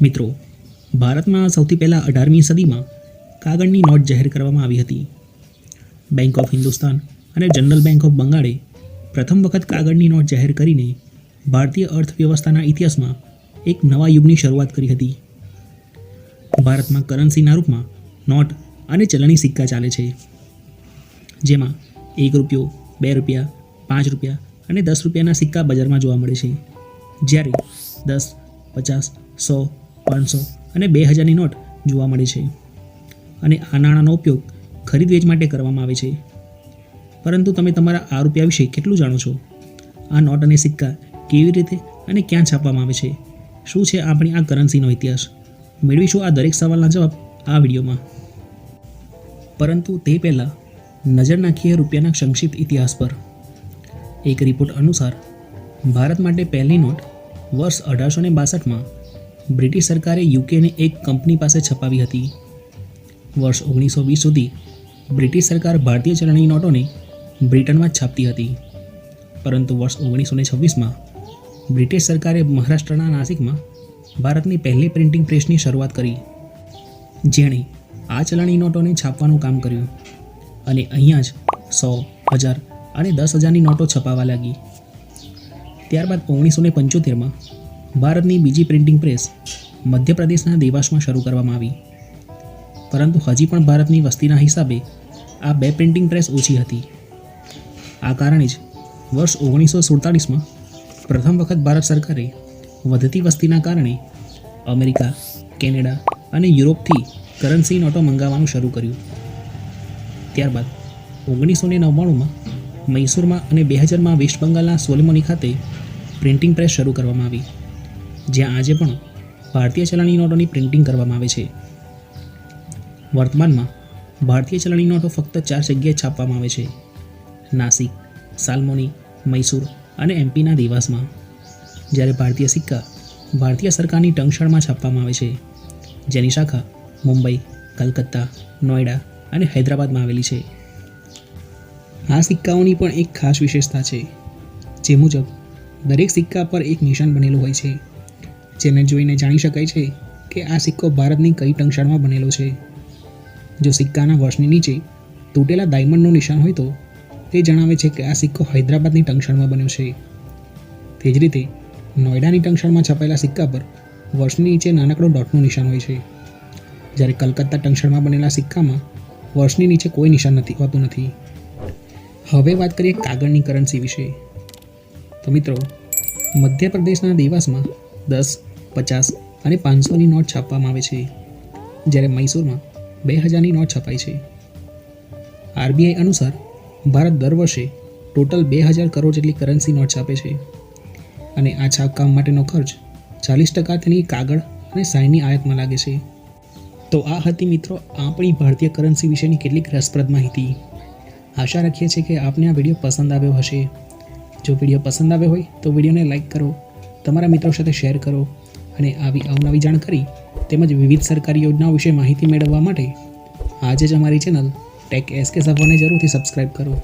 મિત્રો, ભારતમાં સૌથી પહેલાં અઢારમી સદીમાં કાગળની નોટ જાહેર કરવામાં આવી હતી. બેંક ઓફ હિન્દુસ્તાન અને જનરલ બેંક ઓફ બંગાળે પ્રથમ વખત કાગળની નોટ જાહેર કરીને ભારતીય અર્થવ્યવસ્થાના ઇતિહાસમાં એક નવા યુગની શરૂઆત કરી હતી. ભારતમાં કરન્સીના રૂપમાં નોટ અને ચલણી સિક્કા ચાલે છે. જેમાં એક રૂપિયો, બે રૂપિયા, પાંચ રૂપિયા અને દસ રૂપિયાના સિક્કા બજારમાં જોવા મળે છે. જ્યારે દસ, પચાસ, સો પાંચસો અને બે હજારની નોટ જોવા મળે છે. અને આ નાણાંનો ઉપયોગ ખરીદ વેચ માટે કરવામાં આવે છે. પરંતુ તમે તમારા આ રૂપિયા વિશે કેટલું જાણો છો? આ નોટ અને સિક્કા કેવી રીતે અને ક્યાં છાપવામાં આવે છે? શું છે આપણી આ કરન્સીનો ઇતિહાસ? મેળવીશું આ દરેક સવાલના જવાબ આ વિડીયોમાં. પરંતુ તે પહેલાં નજર નાખીએ રૂપિયાના સંક્ષિપ્ત ઇતિહાસ પર. એક રિપોર્ટ અનુસાર, ભારત માટે પહેલી નોટ વર્ષ અઢારસો ને બાસઠમાં બ્રિટિશ સરકારે યુકેને એક કંપની પાસે છપાવી હતી. વર્ષ ઓગણીસો વીસ સુધી બ્રિટિશ સરકાર ભારતીય ચલણી નોટોને બ્રિટનમાં જ છાપતી હતી. પરંતુ વર્ષ ઓગણીસો ને છવ્વીસમાં બ્રિટિશ સરકારે મહારાષ્ટ્રના નાસિકમાં ભારતની પહેલી પ્રિન્ટિંગ પ્રેસની શરૂઆત કરી. જેણે આ ચલણી નોટોને છાપવાનું કામ કર્યું અને અહીંયા જ સો હજાર અને દસ હજારની નોટો છપાવા લાગી. ત્યારબાદ ઓગણીસો ને પંચોતેરમાં ભારતની બીજી પ્રિન્ટિંગ પ્રેસ મધ્યપ્રદેશના દેવાસમાં શરૂ કરવામાં આવી. પરંતુ હજી પણ ભારતની વસ્તીના હિસાબે આ બે પ્રિન્ટિંગ પ્રેસ ઓછી હતી. આ કારણે જ વર્ષ ઓગણીસો સુડતાલીસમાં પ્રથમ વખત ભારત સરકારે વધતી વસ્તીના કારણે અમેરિકા, કેનેડા અને યુરોપથી કરન્સી નોટો મંગાવવાનું શરૂ કર્યું. ત્યારબાદ ઓગણીસો ને નવ્વાણુંમાં મૈસૂરમાં અને બે હજારમાં વેસ્ટ બંગાળના સોલમોની ખાતે પ્રિન્ટિંગ પ્રેસ શરૂ કરવામાં આવી. જ્યાં આજે પણ ભારતીય ચલણી નોટોની પ્રિન્ટિંગ કરવામાં આવે છે. વર્તમાનમાં ભારતીય ચલણી નોટો ફક્ત ચાર જગ્યાએ છાપવામાં આવે છે. નાસિક, સાલમોની, મૈસૂર અને એમપીના દેવાસમાં. જ્યારે ભારતીય સિક્કા ભારતીય સરકારની ટંકશાળમાં છાપવામાં આવે છે. જેની શાખા મુંબઈ, કલકત્તા નોઈડા અને હૈદરાબાદમાં આવેલી છે. આ સિક્કાઓની પણ એક ખાસ વિશેષતા છે, જે મુજબ દરેક સિક્કા પર એક નિશાન બનેલું હોય છે. જેને જોઈને જાણી શકાય છે કે આ સિક્કો ભારતની કઈ ટંકશાળમાં બનેલો છે. જો સિક્કાના વર્ષની નીચે તૂટેલા ડાયમંડનું નિશાન હોય તો તે જણાવે છે કે આ સિક્કો હૈદરાબાદની ટંકશાળમાં બન્યો છે. તે જ રીતે નોઈડાની ટંકશાળમાં છપાયેલા સિક્કા પર વર્ષની નીચે નાનકડો ડોટનું નિશાન હોય છે. જ્યારે કલકત્તા ટંકશાળમાં બનેલા સિક્કામાં વર્ષની નીચે કોઈ નિશાન નથી, હોતું નથી. હવે વાત કરીએ કાગળની કરન્સી વિશે. તો મિત્રો, મધ્યપ્રદેશના દેવાસમાં દસ પચાસ અને પાંચસોની નોટ છાપવામાં આવે છે. જ્યારે મૈસૂરમાં બે હજારની નોટ છપાય છે. આરબીઆઈ અનુસાર ભારત દર વર્ષે ટોટલ બે હજાર કરોડ જેટલી કરન્સી નોટ છાપે છે. અને આ છાપકામ માટેનો ખર્ચ ચાલીસ ટકા તેની કાગળ અને સાઈનની આયાતમાં લાગે છે. તો આ હતી મિત્રો આપણી ભારતીય કરન્સી વિશેની કેટલીક રસપ્રદ માહિતી. આશા રાખીએ છીએ કે આપને આ વીડિયો પસંદ આવ્યો હશે. જો વીડિયો પસંદ આવ્યો હોય તો વિડીયોને લાઇક કરો, તમારા મિત્રો સાથે શેર કરો અને આવી અવનવી જાણકારી તેમજ વિવિધ સરકારી યોજનાઓ વિશે માહિતી મેળવવા માટે આજે જ અમારી ચેનલ ટેક એસકે સફરને જરૂરથી સબસ્ક્રાઇબ કરો.